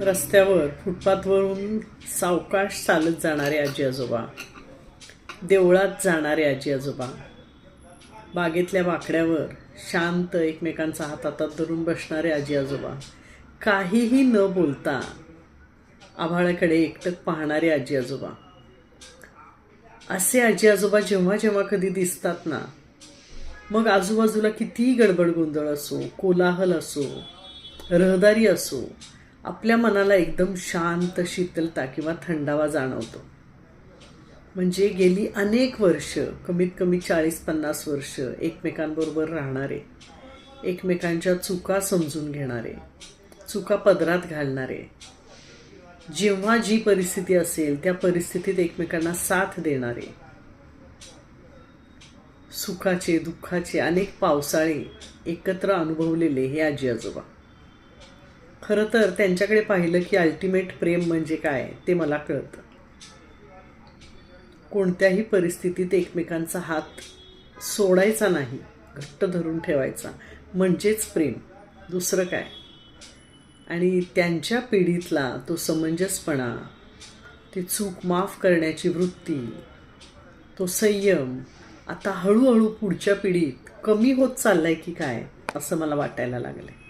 रस्त्यावर फुटपाथवरून सावकाश चालत जाणारे आजी आजोबा. देवळात जाणारे आजी आजोबा. बागेतल्या बाकड्यावर शांत एकमेकांचा हात हातात धरून बसणारे आजी आजोबा. काहीही न बोलता आभाळाकडे एकटक पाहणारे आजी आजोबा. असे आजी आजोबा जेव्हा जेव्हा कधी दिसतात ना मग आजूबाजूला कितीही गडबड गोंधळ असो कोलाहल असो रहदारी असो आपल्या मनाला एकदम शांत शीतलता किंवा थंडावा जाणवतो. म्हणजे गेली अनेक वर्ष कमीत कमी चाळीस पन्नास वर्ष एकमेकांबरोबर राहणारे एकमेकांच्या चुका समजून घेणारे चुका पदरात घालणारे. जेव्हा जी परिस्थिती असेल त्या परिस्थितीत एकमेकांना साथ देणारे. सुखाचे दुःखाचे अनेक पावसाळे एकत्र अनुभवलेले हे आजी आजोबा. खरं तर त्यांच्याकडे पाहिलं की अल्टिमेट प्रेम म्हणजे काय ते मला कळतं. कोणत्याही परिस्थितीत एकमेकांचा हात सोडायचा नाही घट्ट धरून ठेवायचा म्हणजेच प्रेम. दुसरं काय? आणि त्यांच्या पिढीतला तो समंजसपणा ती चूक माफ करण्याची वृत्ती तो संयम आता हळूहळू पुढच्या पिढीत कमी होत चाललाय की काय असं मला वाटायला लागलं आहे